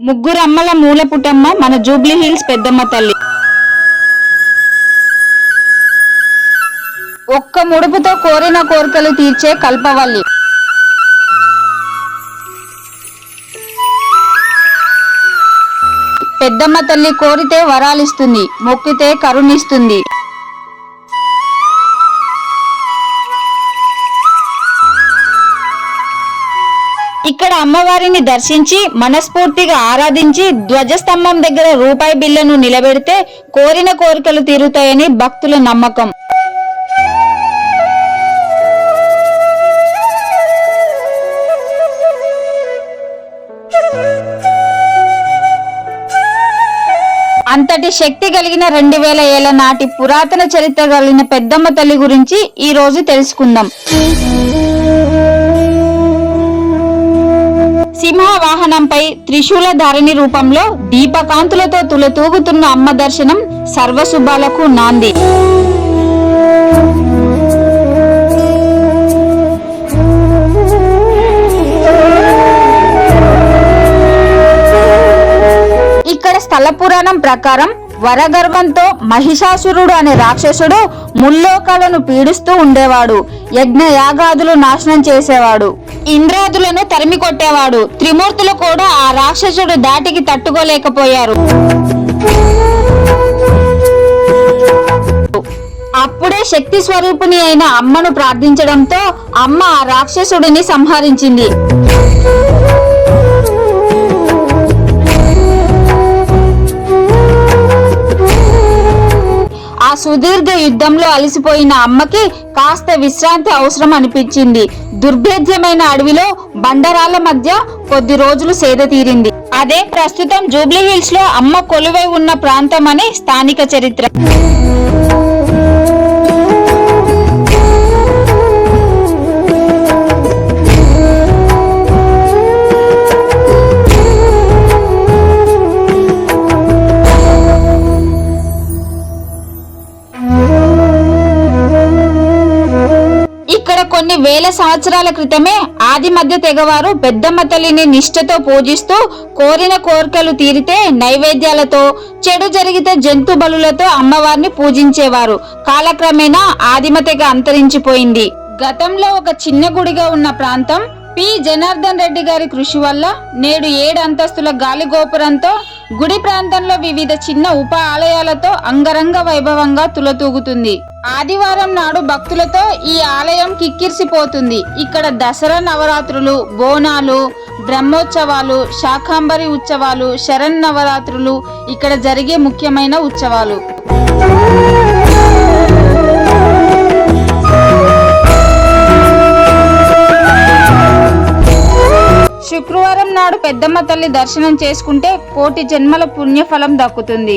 ముగ్గురు అమ్మల మూల పుటమ్మ మన జూబ్లీ హిల్స్ పెద్దమ్మ తల్లి. ఒక్క ముడుపుతో కోరిన కోరికలు తీర్చే కల్పవల్లి. పెద్దమ్మ తల్లి కోరితే వరాలిస్తుంది మొక్కితే కరుణిస్తుంది. ఇక్కడ అమ్మవారిని దర్శించి మనస్ఫూర్తిగా ఆరాధించి ధ్వజస్తంభం దగ్గర రూపాయి బిల్లను నిలబెడితే కోరిన కోరికలు తీరుతాయని భక్తుల నమ్మకం. అంతటి శక్తి కలిగిన రెండు వేల ఏళ్ళ నాటి పురాతన చరిత్ర కలిగిన పెద్దమ్మ తల్లి గురించి ఈ రోజు తెలుసుకుందాం. సింహవాహనంపై త్రిశూల ధారిణి రూపంలో దీపకాంతులతో తులతూగుతున్న అమ్మ దర్శనం సర్వశుభాలకు నాంది. ఇక్కడ స్థల పురాణం ప్రకారం వరగర్భంతో మహిషాసురుడు అనే రాక్షసుడు ముల్లోకాలను పీడిస్తూ ఉండేవాడు. యజ్ఞ యాగాదులు నాశనం చేసేవాడు. ఇంద్రాదులను తరిమి కొట్టేవాడు త్రిమూర్తులు కూడా ఆ రాక్షసుడు దాటికి తట్టుకోలేకపోయారు. అప్పుడే శక్తి స్వరూపిణి అయిన అమ్మను ప్రార్థించడంతో అమ్మ ఆ రాక్షసుడిని సంహరించింది. సుదీర్ఘ యుద్ధంలో అలసిపోయిన అమ్మకి కాస్త విశ్రాంతి అవసరం అనిపించింది. దుర్భేద్యమైన అడవిలో బండరాల మధ్య కొద్ది రోజులు సేద తీరింది. అదే ప్రస్తుతం జూబ్లీహిల్స్లో అమ్మ కొలువై ఉన్న ప్రాంతం అని స్థానిక చరిత్ర. ఇక్కడ కొన్ని వేల సంవత్సరాల క్రితమే ఆది మధ్య తెగవారు పెద్దమ్మ తల్లిని నిష్ఠతో పూజిస్తూ కోరిన కోరికలు తీరితే నైవేద్యాలతో చెడు జరిగితే జంతు బలులతో అమ్మవారిని పూజించేవారు. కాలక్రమేణా ఆదిమ తెగ అంతరించిపోయింది. గతంలో ఒక చిన్న గుడిగా ఉన్న ప్రాంతం పి. జనార్దన్ రెడ్డి గారి కృషి వల్ల నేడు ఏడు అంతస్తుల గాలి గోపురంతో గుడి ప్రాంతంలో వివిధ చిన్న ఉప ఆలయాలతో అంగరంగ వైభవంగా తులతూగుతుంది. ఆదివారం నాడు భక్తులతో ఈ ఆలయం కిక్కిరిసిపోతుంది. ఇక్కడ దసరా నవరాత్రులు బోనాలు బ్రహ్మోత్సవాలు శాకాంబరి ఉత్సవాలు శరణ్ నవరాత్రులు ఇక్కడ జరిగే ముఖ్యమైన ఉత్సవాలు. శుక్రవారం నాడు పెద్దమ్మ తల్లి దర్శనం చేసుకుంటే కోటి జన్మల పుణ్యఫలం దక్కుతుంది.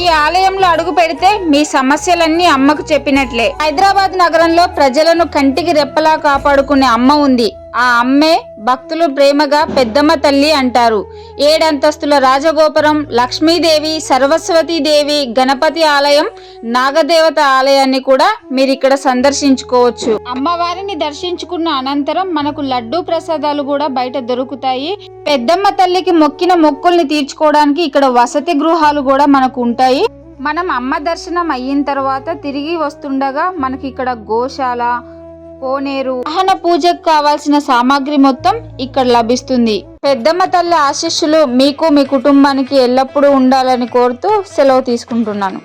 ఈ ఆలయంలో అడుగు పెడితే మీ సమస్యలన్నీ అమ్మకు చెప్పినట్లే. హైదరాబాద్ నగరంలో ప్రజలను కంటికి రెప్పలా కాపాడుకునే అమ్మ ఉంది. ఆ అమ్మే భక్తులు ప్రేమగా పెద్దమ్మ తల్లి అంటారు. ఏడంతస్తుల రాజగోపురం లక్ష్మీదేవి సరస్వతీదేవి గణపతి ఆలయం నాగదేవత ఆలయాన్ని కూడా మీరు ఇక్కడ సందర్శించుకోవచ్చు. అమ్మవారిని దర్శించుకున్న అనంతరం మనకు లడ్డూ ప్రసాదాలు కూడా బయట దొరుకుతాయి. పెద్దమ్మ తల్లికి మొక్కిన మొక్కుల్ని తీర్చుకోవడానికి ఇక్కడ వసతి గృహాలు కూడా మనకు ఉంటాయి. మనం అమ్మ దర్శనం అయిన తర్వాత తిరిగి వస్తుండగా మనకి ఇక్కడ గోశాల కోనేరు వాహన పూజకు కావాల్సిన సామాగ్రి మొత్తం ఇక్కడ లభిస్తుంది. పెద్దమ్మ తల్లి ఆశీస్సులు మీకు మీ కుటుంబానికి ఎల్లప్పుడూ ఉండాలని కోరుతూ సెలవు తీసుకుంటున్నాను.